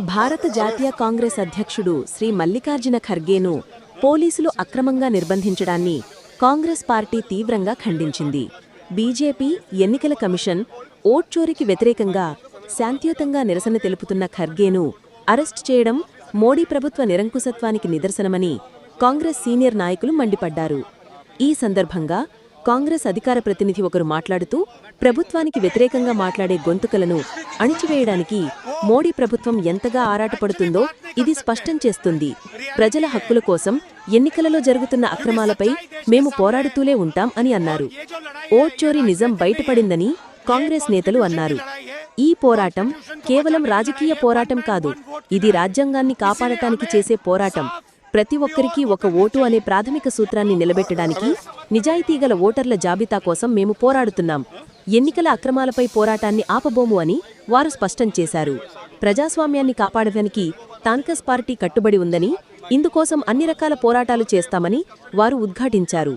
భారత జాతీయ కాంగ్రెస్ అధ్యక్షుడు శ్రీ మల్లికార్జున ఖర్గేను పోలీసులు అక్రమంగా నిర్బంధించడాన్ని కాంగ్రెస్ పార్టీ తీవ్రంగా ఖండించింది. బీజేపీ ఎన్నికల కమిషన్ ఓట్చోరికి వ్యతిరేకంగా శాంతియుతంగా నిరసన తెలుపుతున్న ఖర్గేను అరెస్ట్ చేయడం మోడీ ప్రభుత్వ నిరంకుశత్వానికి నిదర్శనమని కాంగ్రెస్ సీనియర్ నాయకులు మండిపడ్డారు. ఈ సందర్భంగా కాంగ్రెస్ అధికార ప్రతినిధి ఒకరు మాట్లాడుతూ ప్రభుత్వానికి వ్యతిరేకంగా మాట్లాడే గొంతుకలను అణిచివేయడానికి మోడీ ప్రభుత్వం ఎంతగా ఆరాటపడుతుందో ఇది స్పష్టం చేస్తుంది. ప్రజల హక్కుల కోసం ఎన్నికలలో జరుగుతున్న అక్రమాలపై మేము పోరాడుతూనే ఉంటాం అని అన్నారు. ఓట్చోరీ నిజం బయటపడిందని కాంగ్రెస్ నేతలు అన్నారు. ఈ పోరాటం కేవలం రాజకీయ పోరాటం కాదు ఇది రాజ్యాంగాన్ని కాపాడటానికి చేసే పోరాటం. ప్రతి ఒక్కరికీ ఒక ఓటు అనే ప్రాథమిక సూత్రాన్ని నిలబెట్టడానికి నిజాయితీగల ఓటర్ల జాబితా కోసం మేము పోరాడుతున్నాం. ఎన్నికల అక్రమాలపై పోరాటాన్ని ఆపబోము అని వారు స్పష్టం చేశారు. ప్రజాస్వామ్యాన్ని కాపాడటానికి తాన్కస్ పార్టీ కట్టుబడి ఉందని ఇందుకోసం అన్ని రకాల పోరాటాలు చేస్తామని వారు ఉద్ఘాటించారు.